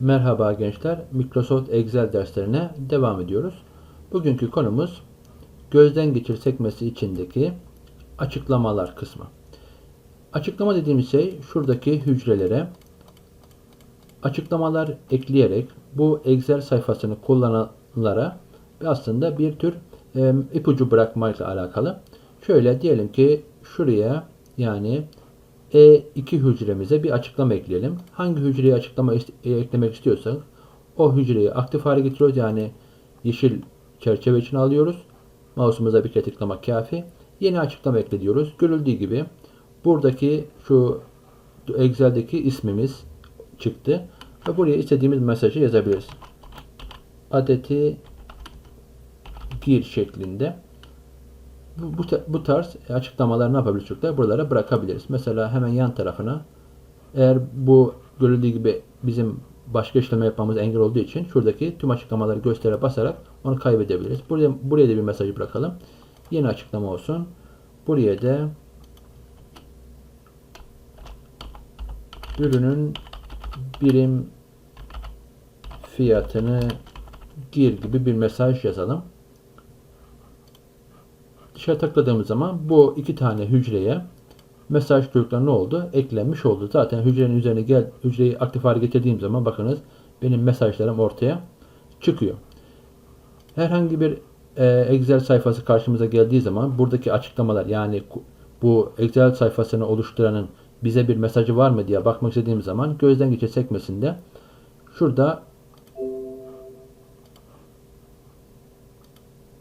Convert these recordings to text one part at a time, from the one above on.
Merhaba gençler, Microsoft Excel derslerine devam ediyoruz. Bugünkü konumuz gözden geçir sekmesi içindeki açıklamalar kısmı. Açıklama dediğimiz şey şuradaki hücrelere açıklamalar ekleyerek bu Excel sayfasını kullananlara aslında bir tür e, ipucu bırakmakla alakalı. Şöyle diyelim ki şuraya yani e2 hücremize bir açıklama ekleyelim. Hangi hücreye açıklama e, eklemek istiyorsak o hücreyi aktif hale getiriyoruz. Yani yeşil çerçeve için alıyoruz. Mouse'umuza bir kere tıklamak kafi. Yeni açıklama ekle diyoruz. Görüldüğü gibi buradaki şu Excel'deki ismimiz çıktı. Ve buraya istediğimiz mesajı yazabiliriz. Adeti gir şeklinde bu, bu, ta- bu tarz açıklamalar ne yapabiliriz çocuklar? Buralara bırakabiliriz. Mesela hemen yan tarafına eğer bu görüldüğü gibi bizim başka işleme yapmamız engel olduğu için şuradaki tüm açıklamaları göstere basarak onu kaybedebiliriz. Buraya, buraya da bir mesajı bırakalım. Yeni açıklama olsun. Buraya da ürünün birim fiyatını gir gibi bir mesaj yazalım dışarı tıkladığımız zaman bu iki tane hücreye mesaj çocuklar ne oldu? Eklenmiş oldu. Zaten hücrenin üzerine gel hücreyi aktif hale getirdiğim zaman bakınız benim mesajlarım ortaya çıkıyor. Herhangi bir e, Excel sayfası karşımıza geldiği zaman buradaki açıklamalar yani bu Excel sayfasını oluşturanın bize bir mesajı var mı diye bakmak istediğim zaman gözden geçir sekmesinde şurada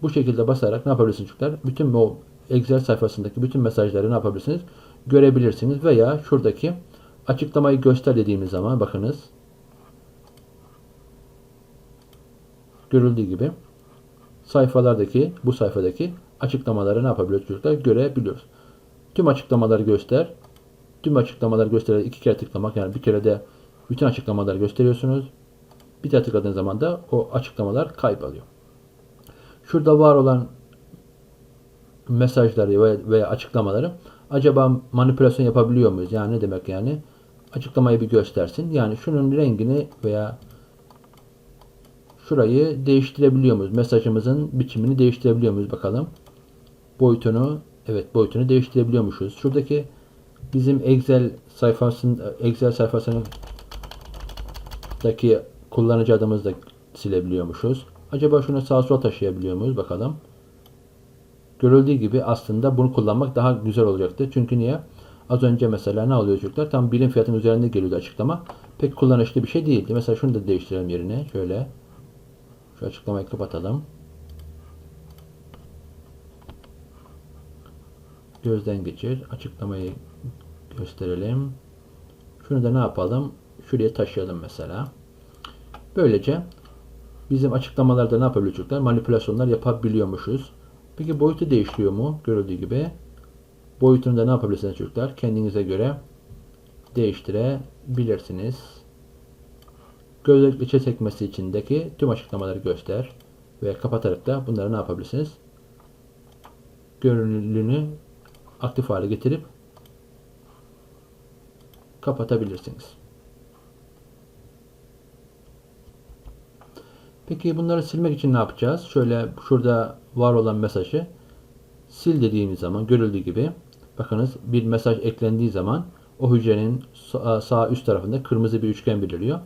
Bu şekilde basarak ne yapabilirsiniz çocuklar? Bütün o Excel sayfasındaki bütün mesajları ne yapabilirsiniz? Görebilirsiniz veya şuradaki açıklamayı göster dediğimiz zaman bakınız görüldüğü gibi sayfalardaki bu sayfadaki açıklamaları ne yapabiliyoruz çocuklar? Görebiliyoruz. Tüm açıklamaları göster. Tüm açıklamaları göstererek iki kere tıklamak yani bir kere de bütün açıklamaları gösteriyorsunuz. Bir kere tıkladığınız zaman da o açıklamalar kayboluyor şurada var olan mesajları veya, açıklamaları acaba manipülasyon yapabiliyor muyuz? Yani ne demek yani? Açıklamayı bir göstersin. Yani şunun rengini veya şurayı değiştirebiliyor muyuz? Mesajımızın biçimini değiştirebiliyor muyuz? Bakalım. Boyutunu evet boyutunu değiştirebiliyormuşuz. Şuradaki bizim Excel sayfasının Excel sayfasındaki kullanıcı adımızı da silebiliyormuşuz. Acaba şunu sağa sola taşıyabiliyor muyuz? Bakalım. Görüldüğü gibi aslında bunu kullanmak daha güzel olacaktı. Çünkü niye? Az önce mesela ne oluyor çocuklar? Tam birim fiyatının üzerinde geliyordu açıklama. Pek kullanışlı bir şey değildi. Mesela şunu da değiştirelim yerine. Şöyle. Şu açıklamayı kapatalım. Gözden geçir. Açıklamayı gösterelim. Şunu da ne yapalım? Şuraya taşıyalım mesela. Böylece bizim açıklamalarda ne yapabiliyor çocuklar? Manipülasyonlar yapabiliyormuşuz. Peki boyutu değişiyor mu? Görüldüğü gibi. Boyutunu da ne yapabilirsiniz çocuklar? Kendinize göre değiştirebilirsiniz. Gözlük içe sekmesi içindeki tüm açıklamaları göster ve kapatarak da bunları ne yapabilirsiniz? Görünürlüğünü aktif hale getirip kapatabilirsiniz. Peki bunları silmek için ne yapacağız? Şöyle şurada var olan mesajı sil dediğimiz zaman görüldüğü gibi bakınız bir mesaj eklendiği zaman o hücrenin sağ üst tarafında kırmızı bir üçgen beliriyor.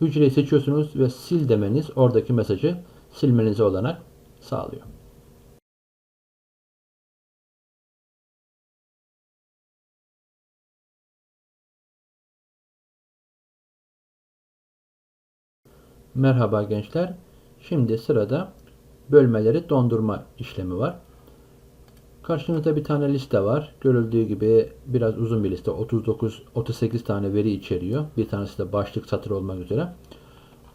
Hücreyi seçiyorsunuz ve sil demeniz oradaki mesajı silmenize olanak sağlıyor. Merhaba gençler. Şimdi sırada bölmeleri dondurma işlemi var. Karşınızda bir tane liste var. Görüldüğü gibi biraz uzun bir liste. 39 38 tane veri içeriyor. Bir tanesi de başlık satır olmak üzere.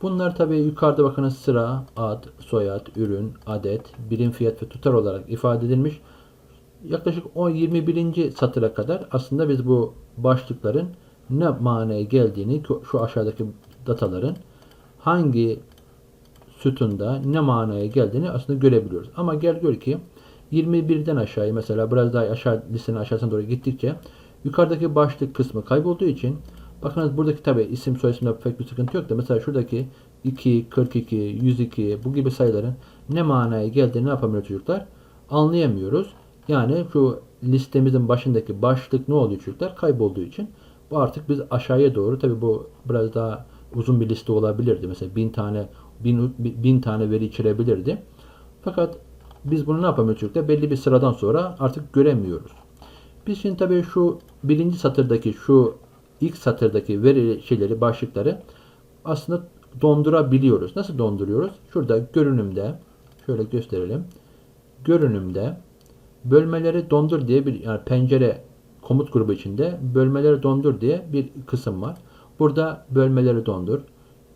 Bunlar tabi yukarıda bakınız sıra, ad, soyad, ürün, adet, birim fiyat ve tutar olarak ifade edilmiş. Yaklaşık 10-21. satıra kadar aslında biz bu başlıkların ne manaya geldiğini şu aşağıdaki dataların hangi sütunda ne manaya geldiğini aslında görebiliyoruz. Ama gel gör ki 21'den aşağıya mesela biraz daha aşağı listenin aşağısına doğru gittikçe yukarıdaki başlık kısmı kaybolduğu için Bakınız buradaki tabi isim soyisimde pek bir sıkıntı yok da mesela şuradaki 2, 42, 102 bu gibi sayıların ne manaya geldiğini ne yapamıyoruz çocuklar? Anlayamıyoruz. Yani şu listemizin başındaki başlık ne oluyor çocuklar? Kaybolduğu için. Bu artık biz aşağıya doğru tabi bu biraz daha uzun bir liste olabilirdi. Mesela bin tane bin, bin tane veri içerebilirdi. Fakat biz bunu ne yapamıyoruz çocuklar? Belli bir sıradan sonra artık göremiyoruz. Biz şimdi tabii şu birinci satırdaki şu ilk satırdaki veri şeyleri, başlıkları aslında dondurabiliyoruz. Nasıl donduruyoruz? Şurada görünümde şöyle gösterelim. Görünümde bölmeleri dondur diye bir yani pencere komut grubu içinde bölmeleri dondur diye bir kısım var. Burada bölmeleri dondur,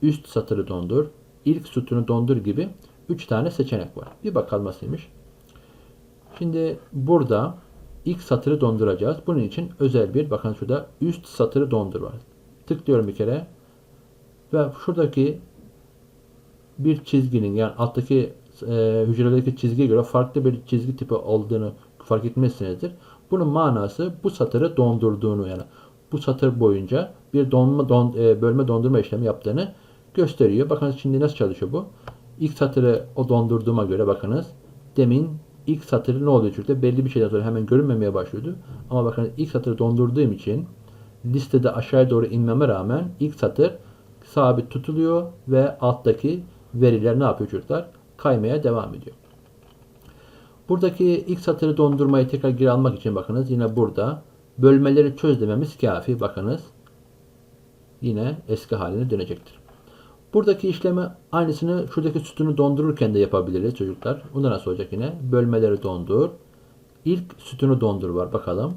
üst satırı dondur, ilk sütunu dondur gibi 3 tane seçenek var. Bir bakalım nasılmış. Şimdi burada ilk satırı donduracağız. Bunun için özel bir bakın şurada üst satırı dondur var. Tıklıyorum bir kere ve şuradaki bir çizginin yani alttaki e, hücrelerdeki çizgiye göre farklı bir çizgi tipi olduğunu fark etmişsinizdir. Bunun manası bu satırı dondurduğunu yani bu satır boyunca bir donma don, e, bölme dondurma işlemi yaptığını gösteriyor. Bakın şimdi nasıl çalışıyor bu? İlk satırı o dondurduğuma göre bakınız demin ilk satırı ne oluyor çünkü belli bir şeyden sonra hemen görünmemeye başlıyordu. Ama bakın ilk satırı dondurduğum için listede aşağıya doğru inmeme rağmen ilk satır sabit tutuluyor ve alttaki veriler ne yapıyor çocuklar? Kaymaya devam ediyor. Buradaki ilk satırı dondurmayı tekrar geri almak için bakınız yine burada bölmeleri çöz dememiz kafi. Bakınız yine eski haline dönecektir. Buradaki işlemi aynısını şuradaki sütunu dondururken de yapabiliriz çocuklar. Bunda nasıl olacak yine? Bölmeleri dondur. İlk sütunu dondur var bakalım.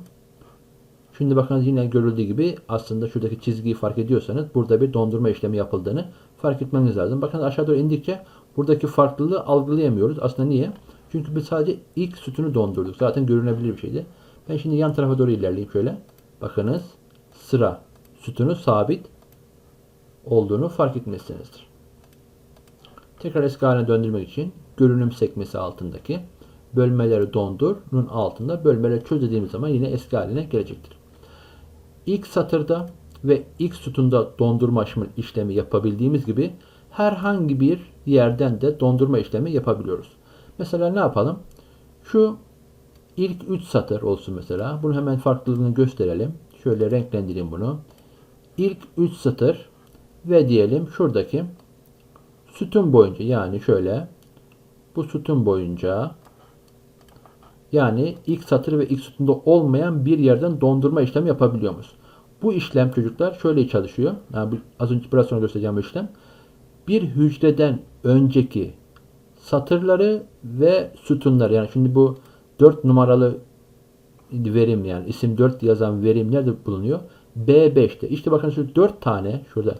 Şimdi bakınız yine görüldüğü gibi aslında şuradaki çizgiyi fark ediyorsanız burada bir dondurma işlemi yapıldığını fark etmeniz lazım. Bakın aşağı doğru indikçe buradaki farklılığı algılayamıyoruz. Aslında niye? Çünkü biz sadece ilk sütunu dondurduk. Zaten görünebilir bir şeydi. Ben şimdi yan tarafa doğru ilerleyeyim şöyle. Bakınız sıra sütunu sabit olduğunu fark etmişsinizdir. Tekrar eski haline döndürmek için görünüm sekmesi altındaki bölmeleri dondur'un altında bölmeleri çöz dediğimiz zaman yine eski haline gelecektir. İlk satırda ve ilk sütunda dondurma işlemi yapabildiğimiz gibi herhangi bir yerden de dondurma işlemi yapabiliyoruz. Mesela ne yapalım? Şu ilk 3 satır olsun mesela. Bunu hemen farklılığını gösterelim. Şöyle renklendireyim bunu. İlk 3 satır ve diyelim şuradaki sütun boyunca yani şöyle bu sütun boyunca yani ilk satır ve ilk sütunda olmayan bir yerden dondurma işlemi yapabiliyoruz. Bu işlem çocuklar şöyle çalışıyor. Yani az önce biraz sonra göstereceğim bu işlem. Bir hücreden önceki satırları ve sütunları yani şimdi bu 4 numaralı verim yani isim 4 yazan verim nerede bulunuyor? B5'te. İşte bakın şu 4 tane şurada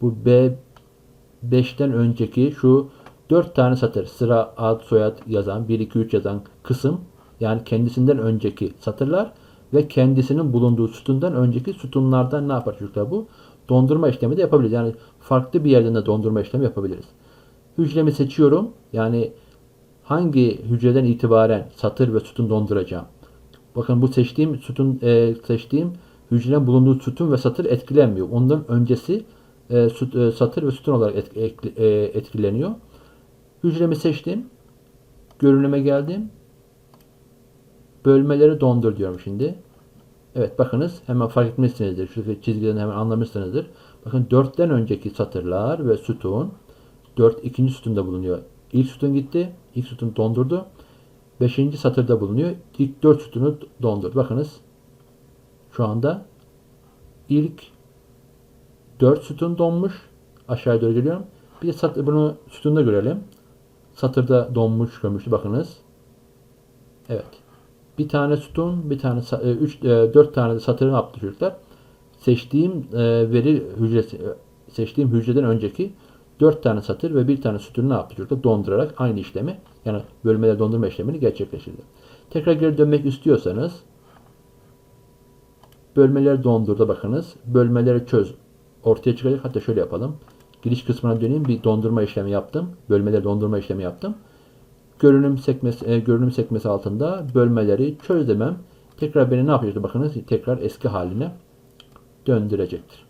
bu B5'ten önceki şu 4 tane satır sıra ad soyad yazan 1 2 3 yazan kısım yani kendisinden önceki satırlar ve kendisinin bulunduğu sütundan önceki sütunlardan ne yapar çocuklar bu? Dondurma işlemi de yapabiliriz. Yani farklı bir yerden de dondurma işlemi yapabiliriz. Hücremi seçiyorum. Yani hangi hücreden itibaren satır ve sütun donduracağım. Bakın bu seçtiğim sütun e, seçtiğim hücrenin bulunduğu sütun ve satır etkilenmiyor. Ondan öncesi e, süt, e, satır ve sütun olarak et, e, etkileniyor. Hücremi seçtim. Görünüme geldim. Bölmeleri dondur diyorum şimdi. Evet bakınız hemen fark etmişsinizdir. Şu çizgilerini hemen anlamışsınızdır. Bakın 4'ten önceki satırlar ve sütun 4 ikinci sütunda bulunuyor. İlk sütun gitti. İlk sütun dondurdu. 5. satırda bulunuyor. İlk 4 sütunu dondurdu. Bakınız şu anda ilk 4 sütun donmuş. Aşağıya doğru geliyorum. Bir de satır, bunu sütunda görelim. Satırda donmuş görmüştü. Bakınız. Evet. Bir tane sütun, bir tane 3 4 tane de satırı ne yaptı çocuklar? Seçtiğim e, veri hücresi e, seçtiğim hücreden önceki 4 tane satır ve bir tane sütunu ne yaptı çocuklar? Dondurarak aynı işlemi yani bölmeler dondurma işlemini gerçekleştirdi. Tekrar geri dönmek istiyorsanız bölmeleri dondurda bakınız. Bölmeleri çöz ortaya çıkacak. Hatta şöyle yapalım. Giriş kısmına döneyim. Bir dondurma işlemi yaptım. Bölmeleri dondurma işlemi yaptım. Görünüm sekmesi, e, görünüm sekmesi altında bölmeleri çöz demem. Tekrar beni ne yapacaktı bakınız. Tekrar eski haline döndürecektir.